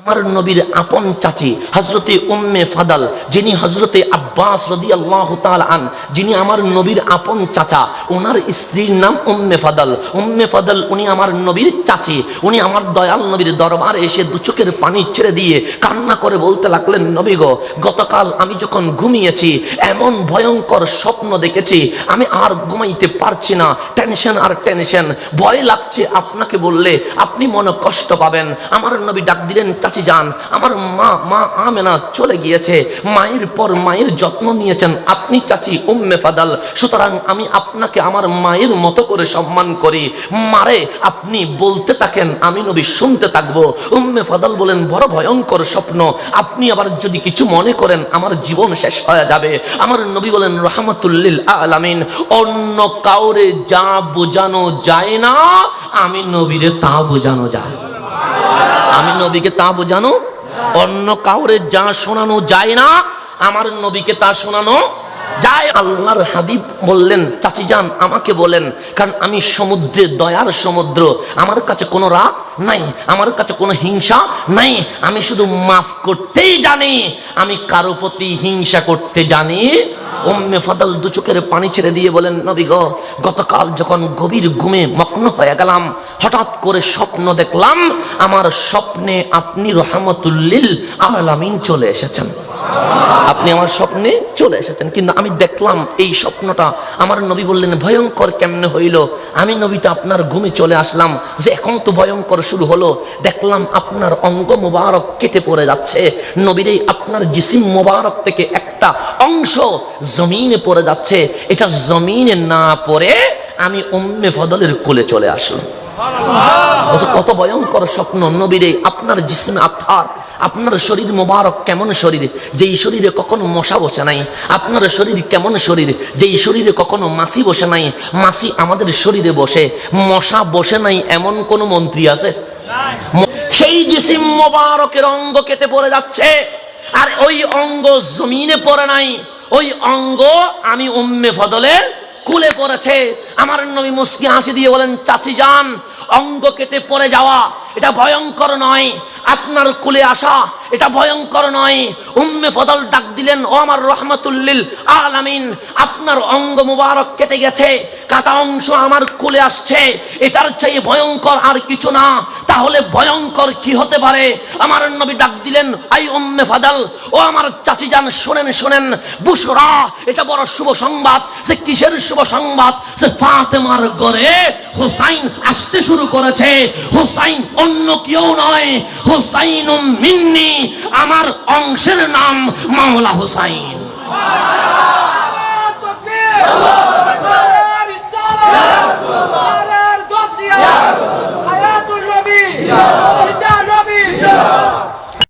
আমার নবীর আপন চাচি হজরতে উম্মে ফাদাল, যিনি হজরতে আব্বাস রদি আল্লাহ আন, যিনি আমার নবীর আপন চাচা ওনার স্ত্রীর নাম উম্মে ফাদাল। উম্মে ফাদাল উনি আমার নবীর চাচি, উনি আমার দয়াল নবীর দরবারে এসে দু চোখের পানি ছেড়ে দিয়ে কান্না করে বলতে লাগলেন, নবী গো, গতকাল আমি যখন ঘুমিয়েছি, এমন ভয়ঙ্কর স্বপ্ন দেখেছি, আমি আর ঘুমাইতে পারছি না, টেনশন আর টেনশন, ভয় লাগছে আপনাকে বললে, আপনি মনে কষ্ট পাবেন। আমার নবী ডাক দিলেন চাচি যান, আমার মা মা আমেনা চলে গিয়েছে। মায়ের পর মায়ের যত্ন নিয়েছেন। আপনি চাচি উম্মে ফাদাল, সুতরাং আমি আপনাকে আমার মায়ের মতো করে সম্মান করি। মারে, আপনি বলতে থাকেন, আমি নবী শুনতে থাকব। উম্মে ফাদাল বলেন, বড় ভয়ঙ্কর স্বপ্ন। আপনি আবার যদি কিছু মনে করেন, আমার জীবন শেষ হয়ে যাবে। আমার নবী বলেন, রহমতুল্লিল আলামিন, অন্য কাউরে যা বোঝানো যায় না, আমি নবীরে তা বোঝানো যায়। আমি নবীকে তা বোঝানো? অন্য কাউরে যা শোনানো যায় না, আমার নবীকে তা শোনানো যায়। আল্লাহর হাবিব বললেন, চাচি যান, আমাকে বলেন, কারণ আমি সমুদ্রে, দয়ার সমুদ্র, আমার কাছে কোনো রাগ নাই, আমার কাছে কোনো হিংসা নাই, আমি শুধু মাফ করতেই জানি, আমি কারও প্রতি হিংসা করতে জানি উম্মে ফাদল দু চোখের পানি ছেড়ে দিয়ে বলেন, নবী গো, গতকাল যখন গভীর ঘুমে মগ্ন হয়ে গেলাম, হঠাৎ করে স্বপ্ন দেখলাম, আমার স্বপ্নে আপনি রহমতুল্লিল আলামিন চলে এসেছেন। আপনি আমার স্বপ্নে চলে এসেছেন কিন্তু আমি দেখলাম এই স্বপ্নটা। আমার নবী বললেন ভয়ঙ্কর কেমনে হইল? আমি নবীটা আপনার ঘুমে চলে আসলাম যে এখন তো ভয়ঙ্কর শুরু হলো। দেখলাম আপনার অঙ্গ মোবারক কেটে পড়ে যাচ্ছে। নবীর এই আপনার জিসিম মোবারক থেকে একটা অংশ জমিনে পড়ে যাচ্ছে। এটা জমিনে না পড়ে আমি উম্মে ফদলের কোলে চলে আসলাম। কত ভয়ঙ্কর স্বপ্ন নবীরে আপনার জিসমে আত্মার। আপনার শরীর মোবারক কেমন শরীর? যেই শরীরে কখনো মশা বসে নাই। আপনার শরীর কেমন শরীর? যেই শরীরে কখনো মাসি বসে নাই। মাসি আমাদের শরীরে বসে। মশা বসে নাই এমন কোন মন্ত্রী আছে? সেই জিসিম মোবারকের অঙ্গ কেটে পড়ে যাচ্ছে। আর ওই অঙ্গ জমিনে পড়ে নাই। ওই অঙ্গ আমি উম্মে ফদলের কুলে পড়েছে। আমার নবী মুস্কি হাসি দিয়ে বলেন, চাচি যান অঙ্গ কেটে পড়ে যাওয়া, এটা ভয়ঙ্কর নয়। আপনার কুলে আসা, এটা ভয়ঙ্কর নয়। উম্মে ফদল ডাক দিলেন, ও আমার রহমতুল্লিল আলামিন, আপনার অঙ্গ মুবারক কেটে গেছে, কাটা অংশ আমার কুলে আসছে, এটার চেয়ে ভয়ঙ্কর আর কিছু না। তাহলে ভয়ঙ্কর কি হতে পারে? আমার নবী ডাক দিলেন, আই উম্মে ফাদাল, ও আমার চাচি যান, শোনেন শোনেন, বুসরা, এটা বড় শুভ সংবাদ, সে কিসের শুভ সংবাদ? সে ফাতেমার ঘরে হোসাইন আসতে শুরু করেছে। হোসাইন অন্য কেউ নয় হোসাইন মিন্নি, আমার অংশের নাম মাওলা হোসাইন।